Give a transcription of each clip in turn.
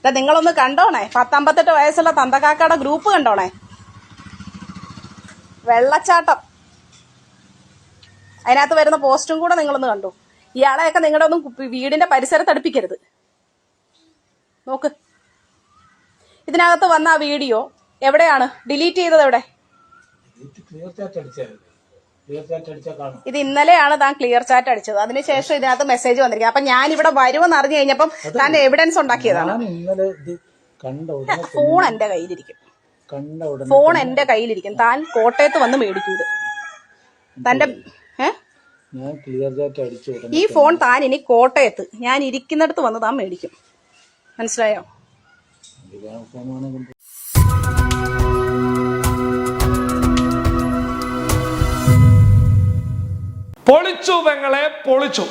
ഇതാ നിങ്ങളൊന്ന് കണ്ടോണേ. പത്തമ്പത്തെട്ട് വയസ്സുള്ള തന്തക്കാക്കയുടെ ഗ്രൂപ്പ് കണ്ടോണേ. വെള്ളച്ചാട്ടം. അതിനകത്ത് വരുന്ന പോസ്റ്റും കൂടെ നിങ്ങളൊന്ന് കണ്ടു. ഇയാളെയൊക്കെ നിങ്ങളുടെ ഒന്നും വീടിന്റെ പരിസരത്ത് അടുപ്പിക്കരുത്. നോക്ക്. ഇതിനകത്ത് വന്ന ആ വീഡിയോ എവിടെയാണ്? ഡിലീറ്റ് ചെയ്തത് എവിടെ? ഇത് ഇന്നലെയാണ് താൻ ക്ലിയർ ചാറ്റ് അടിച്ചത്. അതിനുശേഷം ഇതിനകത്ത് മെസ്സേജ് വന്നിരിക്കുന്നത് അപ്പൊ ഞാൻ ഇവിടെ വരുമെന്ന് അറിഞ്ഞു കഴിഞ്ഞപ്പം താൻ എവിഡൻസ് ഉണ്ടാക്കിയതാണ്. ഫോൺ എന്റെ കയ്യിലിരിക്കും. ഫോൺ എന്റെ കയ്യിലിരിക്കും. താൻ കോട്ടയത്ത് വന്ന് മേടിക്കും ഇത്. തന്റെ ഈ ഫോൺ താൻ ഇനി കോട്ടയത്ത് ഞാൻ ഇരിക്കുന്നിടത്ത് വന്ന് താൻ മേടിക്കും. മനസ്സിലായോ? പൊളിച്ചു പെങ്ങളെ പൊളിച്ചു.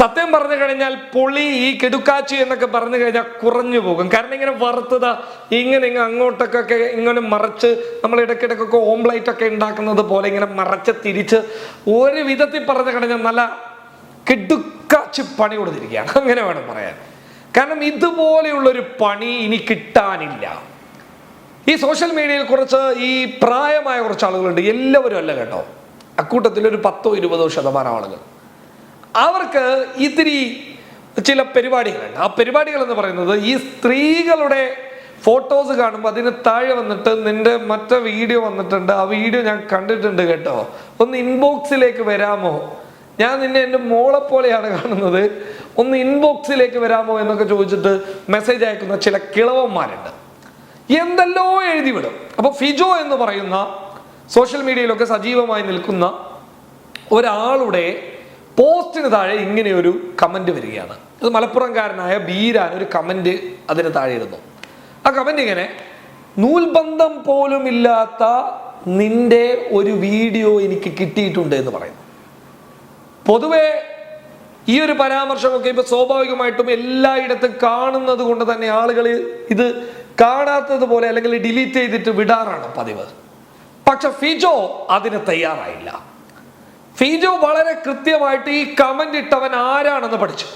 സത്യം പറഞ്ഞു കഴിഞ്ഞാൽ പൊളി ഈ കിടുക്കാച്ചി എന്നൊക്കെ പറഞ്ഞു കഴിഞ്ഞാൽ കുറഞ്ഞു പോകും. കാരണം ഇങ്ങനെ വറുത്തത് ഇങ്ങനെ ഇങ്ങനെ അങ്ങോട്ടൊക്കെ ഇങ്ങനെ മറച്ച് നമ്മൾ ഇടയ്ക്കിടയ്ക്കൊക്കെ ഓംലൈറ്റ് ഒക്കെ ഉണ്ടാക്കുന്നത് പോലെ ഇങ്ങനെ മറച്ച് തിരിച്ച് ഒരു വിധത്തിൽ പറഞ്ഞു കഴിഞ്ഞാൽ നല്ല കിടുക്കാച്ചി പണി കൊടുത്തിരിക്കുകയാണ്. അങ്ങനെ വേണം പറയാൻ. കാരണം ഇതുപോലെയുള്ളൊരു പണി ഇനി കിട്ടാനില്ല. ഈ സോഷ്യൽ മീഡിയയിൽ കുറച്ച് ഈ പ്രായമായ കുറച്ച് ആളുകളുണ്ട്. എല്ലാവരും അല്ല കേട്ടോ. അക്കൂട്ടത്തിൽ ഒരു പത്തോ ഇരുപതോ ശതമാനം ആളുകൾ. അവർക്ക് ഇത്തിരി ചില പരിപാടികളുണ്ട് ആ പരിപാടികൾ എന്ന് പറയുന്നത് ഈ സ്ത്രീകളുടെ ഫോട്ടോസ് കാണുമ്പോൾ അതിന് താഴെ വന്നിട്ട് നിന്റെ മറ്റേ വീഡിയോ വന്നിട്ടുണ്ട് ആ വീഡിയോ ഞാൻ കണ്ടിട്ടുണ്ട് കേട്ടോ. ഒന്ന് ഇൻബോക്സിലേക്ക് വരാമോ? ഞാൻ നിന്നെ എന്റെ മോളെ പോലെയാണ് കാണുന്നത്. ഒന്ന് ഇൻബോക്സിലേക്ക് വരാമോ എന്നൊക്കെ ചോദിച്ചിട്ട് മെസ്സേജ് അയക്കുന്ന ചില കിളവന്മാരുണ്ട്. എന്തെല്ലോ എഴുതി വിടും അപ്പോൾ ഫിജോ എന്ന് പറയുന്ന സോഷ്യൽ മീഡിയയിലൊക്കെ സജീവമായി നിൽക്കുന്ന ഒരാളുടെ പോസ്റ്റിന് താഴെ ഇങ്ങനെ ഒരു കമന്റ് വരികയാണ്. അത് മലപ്പുറംകാരനായ ബീരാൻ ഒരു കമന്റ് അതിന് താഴെ ഇരുന്നു ആ കമന്റ് ഇങ്ങനെ നൂൽബന്ധം പോലും ഇല്ലാത്ത നിന്റെ ഒരു വീഡിയോ എനിക്ക് കിട്ടിയിട്ടുണ്ട് എന്ന് പറയുന്നു. പൊതുവെ ഈ ഒരു പരാമർശമൊക്കെ ഇപ്പൊ സ്വാഭാവികമായിട്ടും എല്ലായിടത്തും കാണുന്നത് കൊണ്ട് തന്നെ ആളുകൾ ഇത് കാണാത്തത് പോലെ അല്ലെങ്കിൽ ഡിലീറ്റ് ചെയ്തിട്ട് വിടാറാണ് പതിവ്. പക്ഷെ ഫിജോ അതിന് തയ്യാറായില്ല. ഫിജോ വളരെ കൃത്യമായിട്ട് ഈ കമന്റ് ഇട്ടവൻ ആരാണെന്ന് പഠിച്ചു.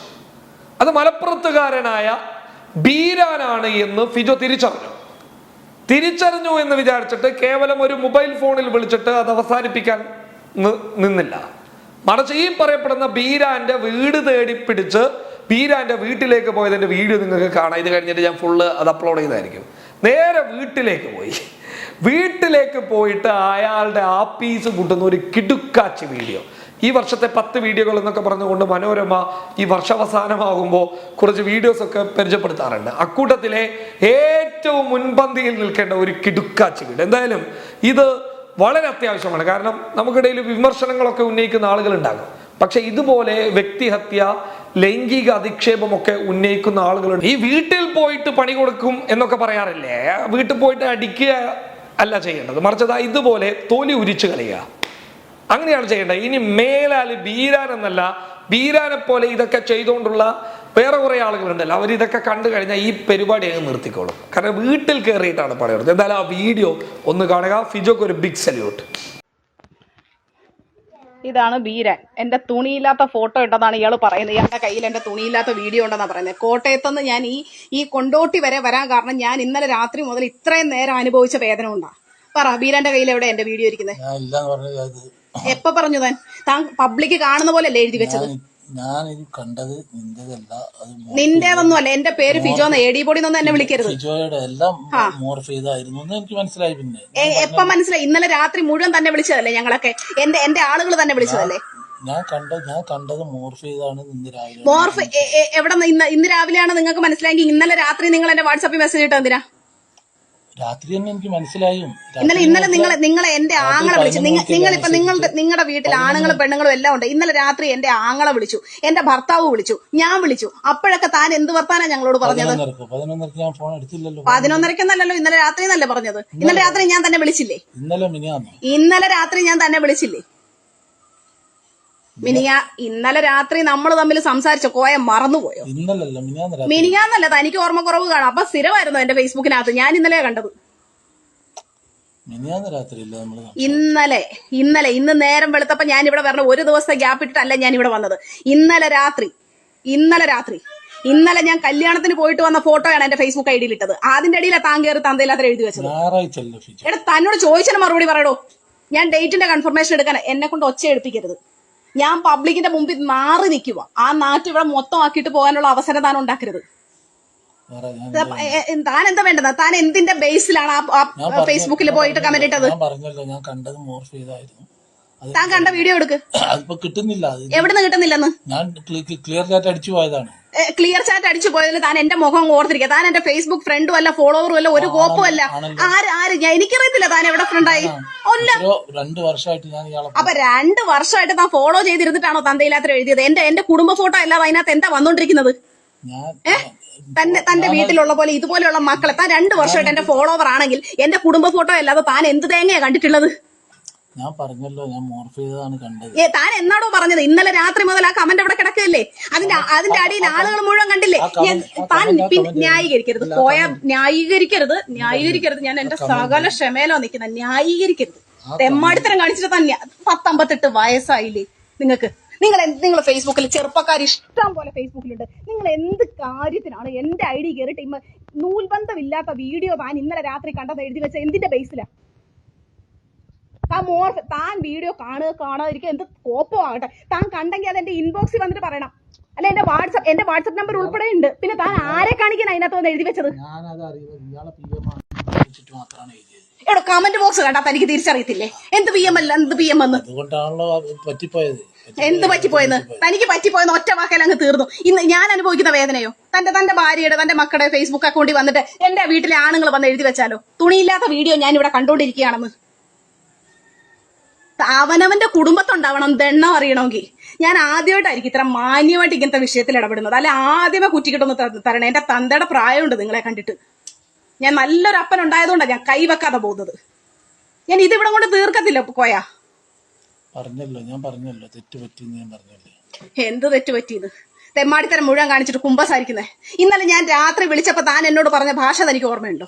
അത് മലപ്പുറത്തുകാരനായ ബീരാനാണ് എന്ന് ഫിജോ തിരിച്ചറിഞ്ഞു. തിരിച്ചറിഞ്ഞു എന്ന് വിചാരിച്ചിട്ട് കേവലം ഒരു മൊബൈൽ ഫോണിൽ വിളിച്ചിട്ട് അത് അവസാനിപ്പിക്കാൻ നിന്നില്ല. മറിച്ച് ഈ പറയപ്പെടുന്ന ബീരാന്റെ വീട് തേടി പിടിച്ച് ബീരാന്റെ വീട്ടിലേക്ക് പോയതിന്റെ വീഡിയോ നിങ്ങൾക്ക് കാണാം. ഇത് കഴിഞ്ഞിട്ട് ഞാൻ ഫുള്ള് അത് അപ്ലോഡ് ചെയ്തായിരിക്കും നേരെ വീട്ടിലേക്ക് പോയി. വീട്ടിലേക്ക് പോയിട്ട് അയാളുടെ ആപ്പീസ് കൂട്ടുന്ന ഒരു കിടുക്കാച്ച് വീഡിയോ. ഈ വർഷത്തെ പത്ത് വീഡിയോകൾ എന്നൊക്കെ പറഞ്ഞുകൊണ്ട് മനോരമ ഈ വർഷാവസാനമാകുമ്പോൾ കുറച്ച് വീഡിയോസ് ഒക്കെ പരിചയപ്പെടുത്താറുണ്ട്. അക്കൂട്ടത്തിലെ ഏറ്റവും മുൻപന്തിയിൽ നിൽക്കേണ്ട ഒരു കിടുക്കാച്ച് വീഡിയോ എന്തായാലും ഇത് വളരെ അത്യാവശ്യമാണ്. കാരണം നമുക്കിടയിൽ വിമർശനങ്ങളൊക്കെ ഉന്നയിക്കുന്ന ആളുകൾ ഉണ്ടാകും പക്ഷെ ഇതുപോലെ വ്യക്തിഹത്യ ലൈംഗിക അധിക്ഷേപമൊക്കെ ഉന്നയിക്കുന്ന ആളുകളുണ്ട്. ഈ വീട്ടിൽ പോയിട്ട് പണി കൊടുക്കും എന്നൊക്കെ പറയാറില്ലേ? വീട്ടിൽ പോയിട്ട് അടിക്കുക അല്ല ചെയ്യേണ്ടത്. മറിച്ച് ദാ ഇതുപോലെ തൊലി ഉരിച്ചു കളയുക അങ്ങനെയാണ് ചെയ്യേണ്ടത്. ഇനി മേലാൽ ബീരാൻ എന്നല്ല ബീരാനെ പോലെ ഇതൊക്കെ ചെയ്തുകൊണ്ടുള്ള വേറെ കുറേ ആളുകളുണ്ടല്ലോ. അവർ ഇതൊക്കെ കണ്ടു കഴിഞ്ഞാൽ ഈ പരിപാടി അങ്ങ് നിർത്തിക്കോളും. കാരണം വീട്ടിൽ കയറിയിട്ടാണ് പറയുന്നത്. എന്തായാലും ആ വീഡിയോ ഒന്ന് കാണുക. ഫിജോക്ക് ഒരു ബിഗ് സല്യൂട്ട് ഇതാണ് ബീരൻ എന്റെ തുണിയില്ലാത്ത ഫോട്ടോ ഇട്ടതാണ് ഇയാൾ പറയുന്നത്. ഇയാളുടെ കയ്യിൽ എന്റെ തുണിയില്ലാത്ത വീഡിയോ ഉണ്ടെന്നാണ് പറയുന്നത്. കോട്ടയത്തുനിന്ന് ഞാൻ ഈ ഈ കൊണ്ടോട്ടി വരെ വരാൻ കാരണം ഞാൻ ഇന്നലെ രാത്രി മുതൽ ഇത്രയും നേരം അനുഭവിച്ച വേദന ഉണ്ടാ പറ ബീരന്റെ കയ്യിൽ എവിടെ എന്റെ വീഡിയോ ഇരിക്കുന്നത് എപ്പോ പറഞ്ഞു താൻ? താൻ പബ്ലിക് കാണുന്ന പോലെ അല്ലേ എഴുതി വെച്ചത്? ഞാൻ കണ്ടത് നിന്റേതല്ല അത് മോ- നിന്റേതൊന്നും അല്ല എന്റെ പേര് ഫിജോ എ ഡി ബോഡി എന്നൊന്നും എന്നെ വിളിക്കരുത്. ഫിജോയുടെ എല്ലാം മോർഫ് ചെയ്തായിരുന്നു എന്ന് എനിക്ക് മനസ്സിലായി പിന്നെ. എ- എപ്പോ മനസ്സിലായി? ഇന്നലെ രാത്രി മുഴുവൻ തന്നെ വിളിച്ചതല്ലേ ഞങ്ങളൊക്കെ? എന്റെ എന്റെ ആളുകൾ തന്നെ വിളിച്ചതല്ലേ? ഞാൻ കണ്ട ഞാൻ കണ്ടത് മോർഫ് ചെയ്താണ് ഇന്ന് രാവിലെ. മോർഫ് എ- എ- എവിടെ നിന്ന് ഇന്ന് ഇന്ന് രാവിലെയാണ് നിങ്ങൾക്ക് മനസ്സിലായെങ്കിൽ ഇന്നലെ രാത്രി നിങ്ങൾ എന്റെ വാട്സാപ്പിൽ മെസ്സേജ് ഇട്ടോ എന്തിനാ? രാത്രി തന്നെ എനിക്ക് മനസ്സിലായും. ഇന്നലെ ഇന്നലെ നിങ്ങൾ നിങ്ങൾ എന്റെ ആങ്ങളെ വിളിച്ചു. നിങ്ങൾ ഇപ്പൊ നിങ്ങളുടെ നിങ്ങളുടെ വീട്ടിൽ ആണുങ്ങളും പെണ്ണുങ്ങളും എല്ലാം ഉണ്ട്. ഇന്നലെ രാത്രി എന്റെ ആങ്ങളെ വിളിച്ചു. എന്റെ ഭർത്താവ് വിളിച്ചു. ഞാൻ വിളിച്ചു. അപ്പോഴൊക്കെ താൻ എന്ത് വർത്താനാ ഞങ്ങളോട് പറഞ്ഞത്? പതിനൊന്നരക്ക് പതിനൊന്നരക്ക് ഞാൻ ഫോൺ എടുത്തില്ലല്ലോ. പതിനൊന്നരക്കെന്നല്ലല്ലോ ഇന്നലെ രാത്രി എന്നല്ലേ പറഞ്ഞത്? ഇന്നലെ രാത്രി ഞാൻ തന്നെ വിളിച്ചില്ലേ? ഇന്നലെ മിനിയാന്നു. ഇന്നലെ രാത്രി ഞാൻ തന്നെ വിളിച്ചില്ലേ? മിനിയാ ഇന്നലെ രാത്രി നമ്മൾ തമ്മിൽ സംസാരിച്ച കോയ മറന്നുപോയോ? ഇന്നലല്ല എന്നല്ല രാത്രി. മിനിഞ്ഞാന്നല്ല തനിക്ക് ഓർമ്മക്കുറവ് കാണാം. അപ്പൊ സ്ഥിരമായിരുന്നു എന്റെ ഫേസ്ബുക്കിനകത്ത്. ഞാൻ ഇന്നലെ കണ്ടത്. മിനിയാന്ന് നമ്മൾ ഇന്നലെ ഇന്നലെ ഇന്ന് നേരം വെളുത്തപ്പോ ഞാൻ ഇവിടെ പറഞ്ഞ ഒരു ദിവസത്തെ ഗ്യാപ്പ് ഇട്ടിട്ടല്ല ഞാൻ ഇവിടെ വന്നത്. ഇന്നലെ രാത്രി ഇന്നലെ രാത്രി ഇന്നലെ ഞാൻ കല്യാണത്തിന് പോയിട്ട് വന്ന ഫോട്ടോയാണ് എന്റെ ഫേസ്ബുക്ക് ഐ ഡിയിൽ ഇട്ടത് അതിന്റെ ഇടയിലെ താൻ കയറി തന്തയില്ലാത്ത എഴുതി വെച്ചത്. എടാ തന്നോട് ചോദിച്ചതിന് മറുപടി പറയടോ. ഞാൻ ഡേറ്റിന്റെ കൺഫർമേഷൻ എടുക്കാൻ എന്നെ കൊണ്ട് ഒച്ച എടുപ്പിക്കരുത്. ഞാൻ പബ്ലിക്കിന്റെ മുമ്പിൽ മാറി നിൽക്കുക. ആ നാറ്റ് ഇവിടെ മൊത്തം ആക്കിയിട്ട് പോകാനുള്ള അവസരം താൻ ഉണ്ടാക്കരുത്. താൻ എന്താ വേണ്ടത്? താൻ എന്തിന്റെ ബേസിലാണ് ആ- ഫേസ്ബുക്കിൽ പോയിട്ട് കമന്റ് ഇട്ടത്? ഞാൻ പറഞ്ഞല്ലോ ഞാൻ കണ്ടത് മോർഫ് ചെയ്തായിരുന്നു. താൻ കണ്ട വീഡിയോ എടുക്ക്. കിട്ടുന്നില്ല എവിടെ നിന്ന് കിട്ടുന്നില്ലെന്ന്? ഞാൻ ക്ലിയർ ചാറ്റ് അടിച്ചു പോയതാണ്. ക്ലിയർ ചാറ്റ് അടിച്ചു പോയതിൽ താൻ എന്റെ മുഖം ഓർത്തിരിക്കുക. താൻ എന്റെ ഫേസ്ബുക്ക് ഫ്രണ്ടും അല്ല ഫോളോവറും അല്ല ഒരു കോപ്പും അല്ല ആര് ആര്? ഞാൻ എനിക്കറിയത്തില്ല താൻ എവിടെ ഫ്രണ്ടായി അല്ല രണ്ട് വർഷമായിട്ട് ഞാൻ അപ്പൊ രണ്ട് വർഷമായിട്ട് താൻ ഫോളോ ചെയ്തിരുന്നിട്ടാണോ തന്തയില്ലാത്ത എഴുതിയത്? എന്റെ എന്റെ കുടുംബ ഫോട്ടോ അല്ലാതെ അതിനകത്ത് എന്താ വന്നോണ്ടിരിക്കുന്നത്? തന്നെ തന്റെ വീട്ടിലുള്ള പോലെ ഇതുപോലെയുള്ള മക്കളെ താൻ രണ്ട് വർഷമായിട്ട് എന്റെ ഫോളോവർ ആണെങ്കിൽ എന്റെ കുടുംബ ഫോട്ടോ അല്ലാതെ താൻ എന്ത് തേങ്ങയാ കണ്ടിട്ടുള്ളത്? ഞാൻ പറഞ്ഞല്ലോ ഞാൻ മോർഫ് ചെയ്തതാണ് കണ്ടത്. ഏ താൻ എന്നാണോ പറഞ്ഞത്? ഇന്നലെ രാത്രി മുതൽ ആ കമന്റ് അവിടെ കിടക്കല്ലേ അതിന്റെ അതിന്റെ അടിയിൽ ആളുകൾ മുഴുവൻ കണ്ടില്ലേ? ഞാൻ താൻ പിന്നെ ന്യായീകരിക്കരുത്. പോയ ന്യായീകരിക്കരുത്. ന്യായീകരിക്കരുത്. ഞാൻ എന്റെ സകല ക്ഷമയിലോ നിൽക്കുന്ന ന്യായീകരിക്കരുത്. തെമ്മാടിത്തരം കാണിച്ചിട്ട് തന്നെ പത്തമ്പത്തെട്ട് വയസ്സായില്ലേ നിങ്ങൾക്ക്? നിങ്ങൾ നിങ്ങൾ ഫേസ്ബുക്കിൽ ചെറുപ്പക്കാർ ഇഷ്ടം പോലെ ഫേസ്ബുക്കിലുണ്ട് നിങ്ങൾ എന്ത് കാര്യത്തിനാണ് എന്റെ ഐ ഡി കയറിയിട്ട് ഇമ്മ നൂൽബന്ധമില്ലാത്ത വീഡിയോ താൻ ഇന്നലെ രാത്രി കണ്ടത് എഴുതി വെച്ച എന്തിന്റെ ബേസിലാ താൻ മോർ താൻ വീഡിയോ കാണുക കാണാതിരിക്കുക എന്ത് കോപ്പോ ആകട്ടെ താൻ കണ്ടെങ്കിൽ അത് എന്റെ ഇൻബോക്സിൽ വന്നിട്ട് പറയണം. അല്ല എന്റെ വാട്സപ്പ് എന്റെ വാട്സപ്പ് നമ്പർ ഉൾപ്പെടെ ഉണ്ട്. പിന്നെ താൻ ആരെ കാണിക്കാൻ അതിനകത്ത് വന്ന് എഴുതി വെച്ചത്? എടോ കമന്റ് ബോക്സ് കണ്ടാ തനിക്ക് തിരിച്ചറിയത്തില്ലേ? എന്ത് പി എം അല്ല എന്ത് പി എം എന്ന്? പറ്റിപ്പോയത്. എന്ത് പറ്റിപ്പോയെന്ന്? തനിക്ക് പറ്റിപ്പോയെന്ന് ഒറ്റ വാക്കൽ അങ്ങ് തീർന്നു. ഇന്ന് ഞാൻ അനുഭവിക്കുന്ന വേദനയോ? തന്റെ തന്റെ ഭാര്യയുടെ തന്റെ മക്കളുടെ ഫേസ്ബുക്ക് അക്കൗണ്ടിൽ വന്നിട്ട് എന്റെ വീട്ടിലെ ആണുങ്ങൾ വന്ന് എഴുതി വെച്ചാലോ? തുണിയില്ലാത്ത വീഡിയോ ഞാൻ ഇവിടെ കണ്ടോണ്ടിരിക്കുകയാണെന്ന്. അവനവന്റെ കുടുംബത്തുണ്ടാവണം ദണ്ണം അറിയണമെങ്കിൽ. ഞാൻ ആദ്യമായിട്ടായിരിക്കും ഇത്ര മാന്യമായിട്ട് ഇങ്ങനത്തെ വിഷയത്തിൽ ഇടപെടുന്നത്. അല്ലെ ആദ്യമേ കുറ്റിക്കിട്ടൊന്ന് തരണേ. എന്റെ തന്തയുടെ പ്രായമുണ്ട് നിങ്ങളെ കണ്ടിട്ട്. ഞാൻ നല്ലൊരു അപ്പൻ ഉണ്ടായതുകൊണ്ടാണ് ഞാൻ കൈവെക്കാതെ പോകുന്നത്. ഞാൻ ഇതിവിടെ കൊണ്ട് തീർക്കത്തില്ല കോയ പറഞ്ഞല്ലോ ഞാൻ പറഞ്ഞല്ലോ. തെറ്റ് പറ്റി ഞാൻ പറഞ്ഞല്ലേ. എന്ത് തെറ്റ് പറ്റിയത് തെമ്മാടിത്തരം മുഴുവൻ കാണിച്ചിട്ട് കുമ്പസാരിക്കുന്നേ. ഇന്നലെ ഞാൻ രാത്രി വിളിച്ചപ്പോ താൻ എന്നോട് പറഞ്ഞ ഭാഷ തനിക്ക് ഓർമ്മയുണ്ടോ?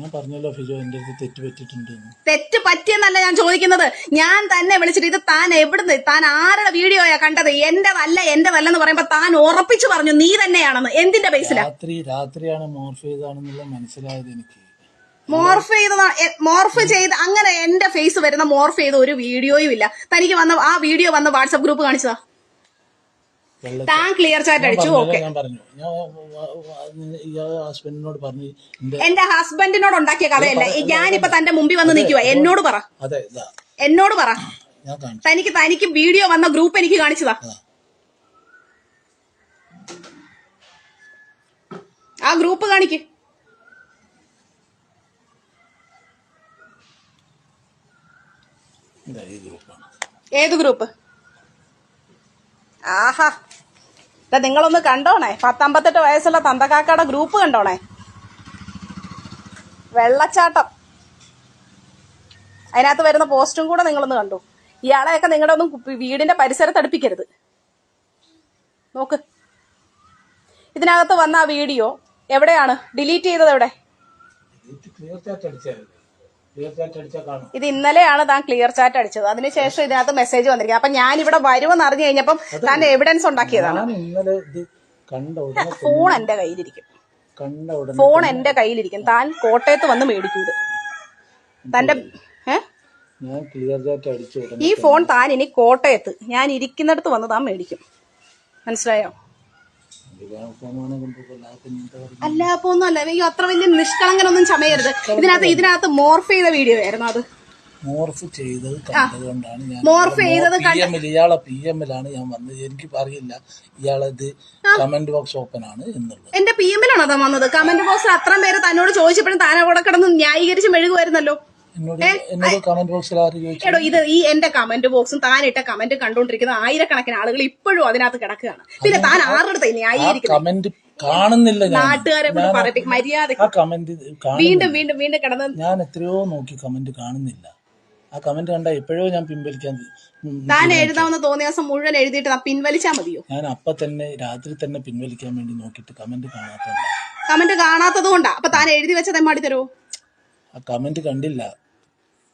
ഞാൻ പറഞ്ഞല്ലോ ഫിജോ എന്റെ തെറ്റ് പറ്റിയിട്ടുണ്ട്. തെറ്റ് പറ്റിയെന്നല്ല ഞാൻ ചോദിക്കുന്നത്. ഞാൻ തന്നെ വിളിച്ചിട്ട് ഇത് താൻ എവിടുന്ന് താൻ ആരുടെ വീഡിയോയാ കണ്ടത്? എന്റേതല്ല എന്റേതല്ലെന്ന് പറയുമ്പോ താൻ ഉറപ്പിച്ചു പറഞ്ഞു നീ തന്നെയാണെന്ന്. എന്തിന്റെ ബേസിലാ രാത്രി രാത്രിയാണ് മോർഫ് ചെയ്താണെന്നുള്ള മനസ്സിലായത് എനിക്ക്. മോർഫ് ചെയ്ത മോർഫ് ചെയ്ത് അങ്ങനെ എന്റെ ഫേസ് വരുന്ന മോർഫ് ചെയ്ത ഒരു വീഡിയോയും ഇല്ല. തനിക്ക് വന്ന ആ വീഡിയോ വന്ന വാട്സപ്പ് ഗ്രൂപ്പ് കാണിച്ചതാ. താൻ ക്ലിയർ ചാറ്റ് അടിച്ചു പറഞ്ഞല്ലോ, ഓക്കെ ഞാൻ പറഞ്ഞു. ഞാൻ ഇയാൾ ഹസ്ബൻഡിനോട് പറഞ്ഞു എന്റെ ഹസ്ബൻഡിനോട് ഉണ്ടാക്കിയ കഥയല്ല. ഞാനിപ്പോ തന്റെ മുമ്പിൽ വന്ന് നിൽക്കുക എന്നോട് പറ. അതെ എന്നോട് പറ. തനിക്ക് തനിക്ക് വീഡിയോ വന്ന ഗ്രൂപ്പ് എനിക്ക് കാണിച്ചതാ. ആ. ഗ്രൂപ്പ് കാണിക്ക്. ഏത് ഗ്രൂപ്പ് ആഹാ. നിങ്ങളൊന്ന് കണ്ടോണേ. പത്തമ്പത്തെട്ട് വയസ്സുള്ള തന്തക്കാക്കയുടെ ഗ്രൂപ്പ് കണ്ടോണേ. വെള്ളച്ചാട്ടം. അതിനകത്ത് വരുന്ന പോസ്റ്റും കൂടെ നിങ്ങളൊന്ന് കണ്ടു. ഇയാളെയൊക്കെ നിങ്ങളുടെ ഒന്നും വീടിന്റെ പരിസരത്ത് അടുപ്പിക്കരുത്. നോക്ക്. ഇതിനകത്ത് വന്ന ആ വീഡിയോ എവിടെയാണ്? ഡിലീറ്റ് ചെയ്തത് എവിടെ? ഇത് ഇന്നലെയാണ് താൻ ക്ലിയർ ചാറ്റ് അടിച്ചത്. അതിനുശേഷം ഇതിനകത്ത് മെസ്സേജ് വന്നിരിക്കുന്നത് അപ്പൊ ഞാൻ ഇവിടെ വരുമെന്ന് അറിഞ്ഞു കഴിഞ്ഞപ്പം താൻ എവിഡൻസ് ഉണ്ടാക്കിയതാണ്. ഇന്നലെ ഇത് കണ്ട ഉടനെ ഫോൺ എന്റെ കയ്യിലിരിക്കും. കണ്ട ഉടനെ ഫോൺ എന്റെ കയ്യിലിരിക്കും. താൻ കോട്ടയത്ത് വന്ന് മേടിക്കും ഇത് തന്റെ ഞാൻ ക്ലിയർ ചാറ്റ് അടിച്ച ഈ ഫോൺ താൻ ഇനി കോട്ടയത്ത് ഞാൻ ഇരിക്കുന്നിടത്ത് വന്ന് താൻ മേടിക്കും. മനസ്സിലായോ ഫോണാണ് കൊണ്ടുപോകില്ല ഇങ്ങനത്തെ കാര്യം. അല്ല അപ്പൊ ഒന്നും അല്ല അയ്യോ അത്ര വലിയ നിഷ്കളങ്കനൊന്നും ചമയരുത്. ഇതിനകത്ത് ഇതിനകത്ത് മോർഫ് ചെയ്ത വീഡിയോ ആയിരുന്നു അത്. മോർഫ് ചെയ്തത് കണ്ടതുകൊണ്ടാണ് ഞാൻ മോർഫ് ചെയ്തത് പി എമ്മിൽ ഇയാളെ പി എമ്മിലാണ് ഞാൻ വന്നത്. എനിക്ക് അറിയില്ല ഇയാളത് കമന്റ് ബോക്സ് ഓപ്പൺ ആണ് എന്നുള്ളത്. എന്റെ പി എമ്മിലാണോ വന്നത്? കമന്റ് ബോക്സിൽ അത്രയും പേര് തന്നോട് ചോദിച്ചപ്പോഴും താൻ അവിടെ കിടന്ന് ന്യായീകരിച്ച് മെഴുകുമായിരുന്നല്ലോ. എടോ ഇത് ഈ എന്റെ കമന്റ് ബോക്സും താൻ ഇട്ട കമന്റ് കണ്ടോണ്ടിരിക്കുന്ന ആയിരക്കണക്കിന് ആളുകൾ ഇപ്പോഴും അതിനകത്ത് കിടക്കുകയാണ്. പിന്നെ താൻ ആരുടെ ന്യായീകരിക്കുന്നത്? കമന്റ് കാണുന്നില്ല നാട്ടുകാരെ പറയിപ്പിക്കും മര്യാദ വീണ്ടും വീണ്ടും വീണ്ടും കിടന്ന് ഞാൻ എത്രയോ നോക്കി കമന്റ് കാണുന്നില്ല. ആ കമന്റ് കണ്ട എപ്പോഴോ ഞാൻ പിൻവലിക്കാൻ താൻ എഴുതാമെന്ന് തോന്നിയ ദിവസം മുഴുവൻ എഴുതിയിട്ട് പിൻവലിച്ചാ മതിയോ? ഞാൻ അപ്പൊ തന്നെ രാത്രി തന്നെ പിൻവലിക്കാൻ വേണ്ടി നോക്കിയിട്ട് കമന്റ് കാണാത്ത കമന്റ് കാണാത്തത് കൊണ്ടാ. അപ്പൊ താൻ എഴുതി വെച്ചത് എമ്മാടി തരുമോ ആ കമന്റ് കണ്ടില്ല.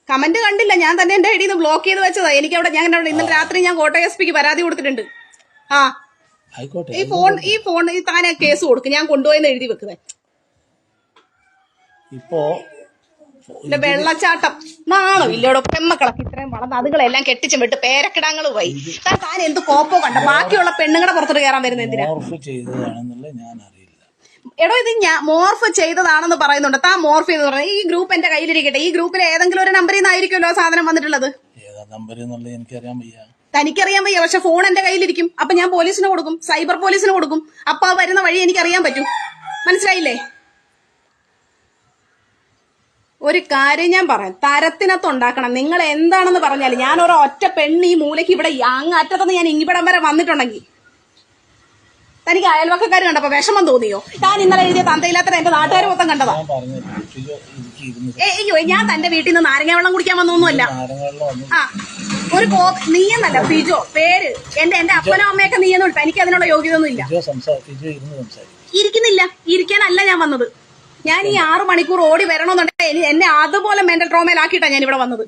കമന്റ് കണ്ടില്ല. ഞാൻ തന്നെ എന്റെ ഐഡിയിൽ നിന്ന് ബ്ലോക്ക് ചെയ്ത് വെച്ചതാ. എനിക്ക് അവിടെ ഞാൻ അവിടെ ഇന്നലെ രാത്രി ഞാൻ കോട്ടയം എസ് പിക്ക് പരാതി കൊടുത്തിട്ടുണ്ട്. ആ. ഈ ഫോൺ ഈ ഫോൺ ഈ താനെ കേസ് കൊടുക്കും. ഞാൻ കൊണ്ടുപോയെന്ന് എഴുതി വെക്കുന്നേ. ഇപ്പോ വെള്ളച്ചാട്ടം. നാണോ ഇല്ലടോ പെമ്മക്കളൊക്കെ ഇത്രയും വളർന്ന് അതുകളെല്ലാം കെട്ടിച്ചും വിട്ട് പേരക്കിടങ്ങൾ പോയി. താൻ താൻ എന്ത് കോപ്പോ കണ്ട? ബാക്കിയുള്ള പെണ്ണുങ്ങളെ പുറത്തോട്ട് കയറാൻ വരുന്ന എന്തിനാ മോർഫ് ചെയ്തതാണെന്നുള്ളത് ഞാൻ അറിയില്ല എടോ ഇത് ഞാൻ മോർഫ് ചെയ്തതാണെന്ന് പറയുന്നുണ്ട്. താ മോർഫ് എന്ന് പറഞ്ഞത് ഈ ഗ്രൂപ്പ് എന്റെ കയ്യിലിരിക്കട്ടെ. ഈ ഗ്രൂപ്പിൽ ഏതെങ്കിലും ഒരു നമ്പറിൽ നിന്നായിരിക്കുമല്ലോ സാധനം വന്നിട്ടുള്ളത്. ഏതാ നമ്പർ എന്നുള്ളത് എനിക്കറിയാൻ വയ്യ. തനിക്കറിയാൻ വയ്യ പക്ഷെ ഫോൺ എന്റെ കയ്യിലിരിക്കും. അപ്പൊ ഞാൻ പോലീസിന് കൊടുക്കും സൈബർ പോലീസിന് കൊടുക്കും. അപ്പൊ ആ വരുന്ന വഴി എനിക്ക് അറിയാൻ പറ്റും. മനസ്സിലായില്ലേ? ഒരു കാര്യം ഞാൻ പറയാം. തരത്തിനകത്ത് ഉണ്ടാക്കണം. നിങ്ങൾ എന്താണെന്ന് പറഞ്ഞാൽ ഞാൻ ഒരു ഒറ്റ പെണ്ണ് ഈ മൂലയ്ക്ക് ഇവിടെ അങ്ങ് അറ്റത്തുനിന്ന് ഞാൻ ഇങ്ങിവിടം വരെ വന്നിട്ടുണ്ടെങ്കിൽ തനിക്ക് അയൽവക്കക്കാർ കണ്ടപ്പോ വിഷമം തോന്നിയോ? ഞാൻ ഇന്നലെ എഴുതിയ തന്തയില്ലാത്ത എന്റെ നാട്ടുകാർ മൊത്തം കണ്ടതാ. അയ്യോ ഞാൻ തന്റെ വീട്ടിൽ നിന്ന് നാരങ്ങ വെള്ളം കുടിക്കാൻ വന്നൊന്നുമല്ല. ആ ഒരു കോ നീയെന്നല്ല ഫിജോ പേര് എന്റെ എന്റെ അപ്പനോ അമ്മയൊക്കെ നീയെന്ന് വിളിച്ചു എനിക്ക് അതിനുള്ള യോഗ്യത ഒന്നും ഇല്ല ഇരിക്കുന്നില്ല. ഇരിക്കാനല്ല ഞാൻ വന്നത്. ഞാൻ ഈ ആറു മണിക്കൂർ ഓടി വരണമെന്നുണ്ടെങ്കിൽ എന്നെ അതുപോലെ മെന്റൽ ട്രോമയിലാക്കിട്ടാ ഞാൻ ഇവിടെ വന്നത്.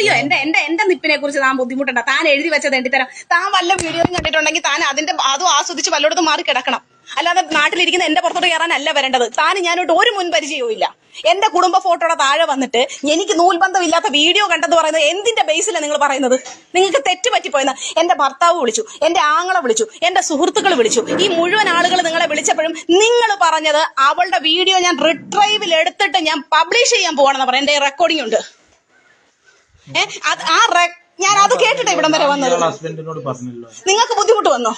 അയ്യോ എന്റെ എന്റെ എന്റെ നിപ്പിനെ കുറിച്ച് താൻ ബുദ്ധിമുട്ടണ്ട. താൻ എഴുതി വെച്ചത് എണ്ടി തരാം താൻ വല്ല വീഡിയോയും കണ്ടിട്ടുണ്ടെങ്കിൽ താൻ അതിന്റെ അതും ആസ്വദിച്ച് വല്ലയിടത്തും മാറി കിടക്കണം. അല്ലാതെ നാട്ടിലിരിക്കുന്ന എന്റെ പുറത്തോട്ട് കയറാനല്ല വരേണ്ടത്. താൻ ഞാനോട്ട് ഒരു മുൻ പരിചയവും ഇല്ല എന്റെ കുടുംബ ഫോട്ടോയുടെ താഴെ വന്നിട്ട് എനിക്ക് നൂൽബന്ധമില്ലാത്ത വീഡിയോ കണ്ടെന്ന് പറയുന്നത് എന്തിന്റെ ബേസിലാണ് നിങ്ങൾ പറയുന്നത്? നിങ്ങൾക്ക് തെറ്റ് പറ്റിപ്പോയെന്ന്. എന്റെ ഭർത്താവ് വിളിച്ചു എന്റെ ആങ്ങളെ വിളിച്ചു എന്റെ സുഹൃത്തുക്കൾ വിളിച്ചു. ഈ മുഴുവൻ ആളുകൾ നിങ്ങളെ വിളിച്ചപ്പോഴും നിങ്ങൾ പറഞ്ഞത് അവളുടെ വീഡിയോ ഞാൻ റിട്രൈവിൽ എടുത്തിട്ട് ഞാൻ പബ്ലിഷ് ചെയ്യാൻ പോകണമെന്ന് പറയാം എന്റെ റെക്കോർഡിംഗ് ഉണ്ട്. ആ ഞാൻ അത് കേട്ടിട്ട് ഇവിടം വരെ വന്നത്. നിങ്ങൾക്ക് ബുദ്ധിമുട്ട് വന്നോ?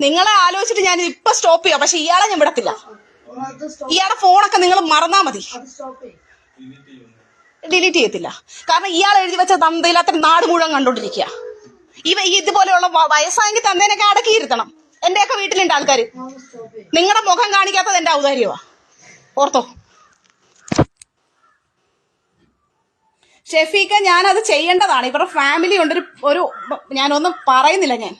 നിങ്ങളെ ആലോചിച്ചിട്ട് ഞാൻ ഇപ്പൊ സ്റ്റോപ്പ് ചെയ്യാം. പക്ഷെ ഇയാളെ ഞാൻ വിടത്തില്ല. ഇയാളുടെ ഫോണൊക്കെ നിങ്ങൾ മറന്നാ മതി. ഡിലീറ്റ് ചെയ്യത്തില്ല. കാരണം ഇയാൾ എഴുതി വെച്ച തന്തയില്ലാത്ത നാട് മുഴുവൻ കണ്ടോണ്ടിരിക്കുക. ഇവ ഈ ഇതുപോലെയുള്ള വയസ്സായെങ്കിൽ തന്തേനൊക്കെ അടക്കിയിരുത്തണം എന്റെയൊക്കെ വീട്ടിലുണ്ട് ആൾക്കാർ നിങ്ങളുടെ മുഖം കാണിക്കാത്തത് എന്റെ ഔദാര്യമാ ഓർത്തോ? ഷെഫീക്ക ഞാനത് ചെയ്യേണ്ടതാണ്. ഇവരുടെ ഫാമിലി ഉണ്ട് ഒരു ഒരു ഞാനൊന്നും പറയുന്നില്ല ഞാൻ.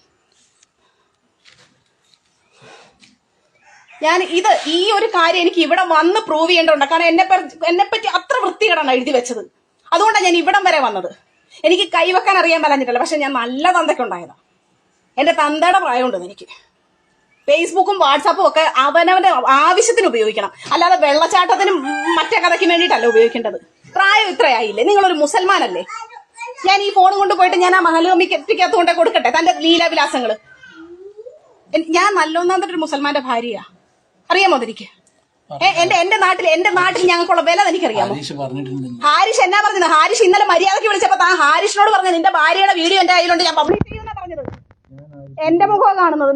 ഞാൻ ഇത് ഈ ഒരു കാര്യം എനിക്ക് ഇവിടെ വന്ന് പ്രൂവ് ചെയ്യേണ്ടതുണ്ട്. കാരണം എന്നെ എന്നെ പറ്റി അത്ര വൃത്തികേടാണ് എഴുതി വെച്ചത്. അതുകൊണ്ടാണ് ഞാൻ ഇവിടം വരെ വന്നത്. എനിക്ക് കൈവെക്കാൻ അറിയാൻ പറഞ്ഞിട്ടില്ല പക്ഷെ ഞാൻ നല്ല തന്തയ്ക്കുണ്ടായതാ എന്റെ തന്തയുടെ പ്രായമുണ്ട് എനിക്ക്. ഫേസ്ബുക്കും വാട്സാപ്പും ഒക്കെ അവനവന്റെ ആവശ്യത്തിന് ഉപയോഗിക്കണം. അല്ലാതെ വെള്ളച്ചാട്ടത്തിനും മറ്റേ കഥയ്ക്ക് വേണ്ടിയിട്ടല്ല ഉപയോഗിക്കേണ്ടത്. പ്രായം ഇത്രയായില്ലേ? നിങ്ങളൊരു മുസൽമാനല്ലേ? ഞാൻ ഈ ഫോൺ കൊണ്ട് പോയിട്ട് ഞാൻ ആ മഹലോമിക്ക് കൊണ്ടേ കൊടുക്കട്ടെ? തന്റെ ലീലാവിലാസങ്ങൾ. ഞാൻ നല്ലൊന്നാമത്തെ ഒരു മുസൽമാന്റെ ഭാര്യയാ. അറിയാമോ തനിക്ക് എന്റെ എന്റെ നാട്ടിൽ എന്റെ നാട്ടിൽ ഞങ്ങൾക്കുള്ള വില എനിക്കറിയാമോ ഹരീഷ് എന്നാ പറഞ്ഞത്? ഹാരിഷ് ഇന്നലെ മര്യാദയ്ക്ക് വിളിച്ചപ്പോ താ ഹാരിഷിനോട് പറഞ്ഞത് നിന്റെ ഭാര്യയുടെ വീഡിയോ എന്റെ കയ്യിലുണ്ട് ഞാൻ പബ്ലിഷ് ചെയ്യുന്ന പറഞ്ഞത്. എന്റെ മുഖം കാണുന്നത്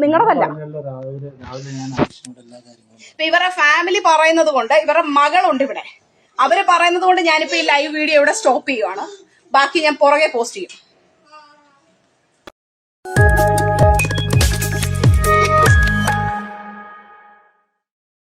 ഇപ്പൊ ഇവരുടെ ഫാമിലി പറയുന്നത് കൊണ്ട് ഇവരുടെ മകളുണ്ട് ഇവിടെ. അവർ പറയുന്നത് കൊണ്ട് ഞാനിപ്പോ ഈ ലൈവ് വീഡിയോ ഇവിടെ സ്റ്റോപ്പ് ചെയ്യുവാണ്. ബാക്കി ഞാൻ പുറകെ പോസ്റ്റ് ചെയ്യും.